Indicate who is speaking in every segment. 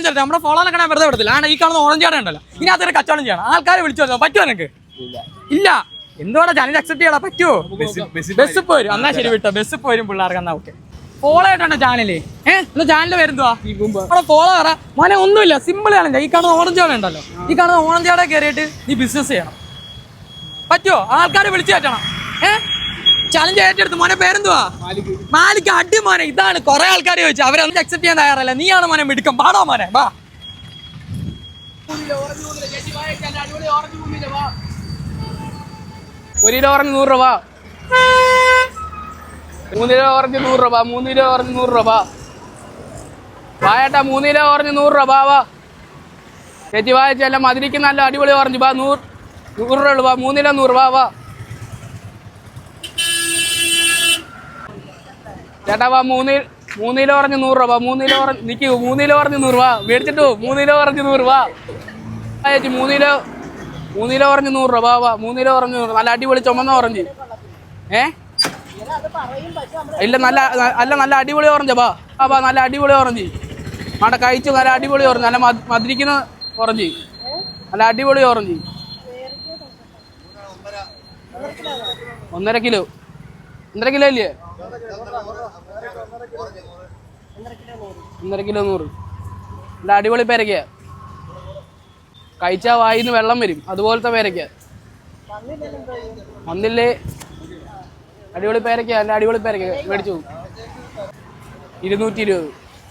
Speaker 1: Challenge എടുത്തത് നമ്മുടെ follow നടക്കണ വെറുതെ വിടത്തില്ല. ആണ് ഈ കാണുന്ന ഓറഞ്ച് ചാട ഉണ്ടല്ലോ. ഇനി അതൊരു കച്ചവടം ചെയ്യണം. ആൾക്കാരെ വിളിച്ചു വരുന്നത് പറ്റുമോ നിനക്ക്? ഇല്ല. എന്തുകൊണ്ടാ ചാനൽ അക്സെപ്റ്റ് ചെയ്യണം പറ്റുമോ ബസ് പോരും. എന്നാ ശരി വിട്ടോ. ബസ് പോരും പിള്ളേർക്ക് എന്നാ ഓക്കെ. ഫോളോ ആയിട്ടുണ്ടോ ചാനൽ ഏഹ് എന്നാ ചാനൽ വരുന്നതാ? അവിടെ ഫോളോ കയറാ മോനെ ഒന്നുമില്ല. സിമ്പിൾ ചാലഞ്ച് ഈ കാണുന്ന ഓറഞ്ച് ചാട ഉണ്ടല്ലോ. ഈ കാണുന്ന ഓറഞ്ച് ചാട കയറിയിട്ട് നീ ബിസിനസ് ചെയ്യണം. പറ്റുമോ ആൾക്കാരെ വിളിച്ചു കയറ്റണം. ഏ? ചലഞ്ച് ഏറ്റെടുത്ത് മോനെ പേരെന്തുവാ? മാലിക്. അടി മോനെ. ഇതാണ് കുറെ ആൾക്കാർ ചോദിച്ചു അവരൊന്നും അക്സെപ്റ്റ് ചെയ്യാൻ തയ്യാറല്ല. നീയാണ് മോനെ മിടുക്കം പാടോ മോനെ വാ.
Speaker 2: ഒരു കിലോ ഓറഞ്ച് നൂറ് രൂപ. മൂന്ന് കിലോ ഓറഞ്ച് നൂറ് രൂപ. മൂന്ന് കിലോ ഓറഞ്ച് നൂറ് രൂപ. വായേട്ടാ മൂന്ന് കിലോ ഓറഞ്ച് നൂറ് രൂപ. വാ ചേച്ചി വായിച്ചല്ല മതിരിക്ക് നല്ല അടിപൊളി ഓറഞ്ച് വാ നൂറ് നൂറ് രൂപ മൂന്ന് കിലോ നൂറ് രൂപ. വാ. ചേട്ടാ വാ മൂന്ന് മൂന്ന് കിലോ ഓറഞ്ച് നൂറ് രൂപ മൂന്ന് കിലോ ഓറഞ്ച് നിൽക്കൂ മൂന്ന് ഓറഞ്ച് നൂറ് രൂപ മേടിച്ചിട്ട് മൂന്നിലോ മൂന്ന് ഓറഞ്ച് നൂറ് രൂപ. ചേച്ചി മൂന്ന് കിലോ മൂന്ന് ഓറഞ്ച് നൂറ് രൂപ വാ മൂന്നിലോ ഓറഞ്ച് നൂറ് നല്ല അടിപൊളി ചുമന്ന ഓറഞ്ച്. ഏ? ഇല്ല നല്ല അല്ല നല്ല അടിപൊളി ഓറഞ്ച് വാ ആ വാ നല്ല അടിപൊളി ഓറഞ്ച്. അവിടെ കഴിച്ചു നല്ല അടിപൊളി ഓറഞ്ച് നല്ല മധ്- മധുരിക്കുന്ന ഓറഞ്ച്. നല്ല അടിപൊളി ഓറഞ്ച്. ഒന്നര കിലോ. ഒന്നര കിലോ ഇല്ലേ? ഒന്നര കിലോ നൂറ്. നല്ല അടിപൊളി പേരക്ക കഴിച്ചാൽ വായിന്ന് വെള്ളം വരും. അതുപോലത്തെ പേരയ്ക്ക. വന്നില്ലേ? അടിപൊളി പേരക്ക എന്റെ അടിപൊളി പേരക്ക മേടിച്ചു. ഇരുന്നൂറ്റി ഇരുപത്.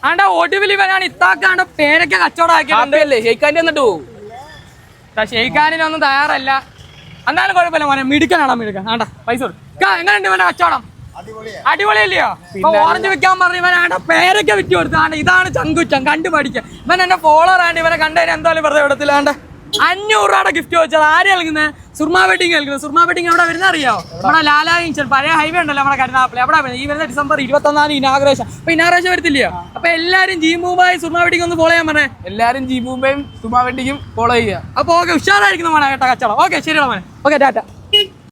Speaker 1: ആണ്ടാ ഒടുവിൽ ഇവനാണ് ഇത്താക്കാണ്ട് പേരൊക്കെ
Speaker 2: കച്ചവടമാക്കിയല്ലേ ഷെയ്ഖാന്റെ എന്നിട്ട് പോകും
Speaker 1: ഷെയ്ഖാനിനൊന്നും തയ്യാറല്ല. എന്നാലും കുഴപ്പമില്ല മോനെ മിടുക്കനാണോ മിടുക്കൻ ആണ്ടാ പൈസ എങ്ങനെയുണ്ട് ഇവനെ കച്ചവടം? അടിപൊളിയല്ലയോ? ഓറഞ്ച് വിൽക്കാൻ പറഞ്ഞ ഇവനാണ്ട് പേരൊക്കെ വിറ്റ് കൊടുത്താണ് ഇതാണ് ചങ്കുറ്റം കണ്ടു പഠിക്കുക ഇവൻ എന്നെ ഫോളോവർ ആണ് ഇവനെ കണ്ടതിന് എന്തായാലും വെറുതെ വിടത്തില്ലാണ്ട് അഞ്ഞൂറ് രൂപയുടെ ഗിഫ്റ്റ് ചോദിച്ചാൽ ആര് നൽകുന്നത് സുർമ വെഡിങ് കളിക്കുന്നത് സുർമ വെഡിങ് എവിടെ വരുന്ന അറിയാവോ നമ്മുടെ ലാലാജിൻ പഴയ ഹൈവേ ഉണ്ടല്ലോ നമ്മുടെ കരുനാപ്പിളി എവിടെ വരുന്നത് ഈ വരുന്ന ഡിസംബർ ഇരുപത്തൊന്നാം ഇനാഗ്രേഷൻ അപ്പൊ ഇനാഗ്രേഷൻ വരത്തില്ലയോ? അപ്പൊ എല്ലാരും ജി മൂവായി സുർമ വെഡിങ് ഒന്ന് ഫോളോ ചെയ്യാൻ പറഞ്ഞേ.
Speaker 2: ജി ജീബൂമ്പയും സുർമാ വെഡിങ്ങും ഫോളോ ചെയ്യുക.
Speaker 1: അപ്പൊ ഓക്കെ ഉഷാറായിരിക്കുന്ന മോനെ കേട്ടോ കച്ചവടം. ഓക്കെ ശരിയാണ് മോനെ. ഓക്കെ ടാറ്റ.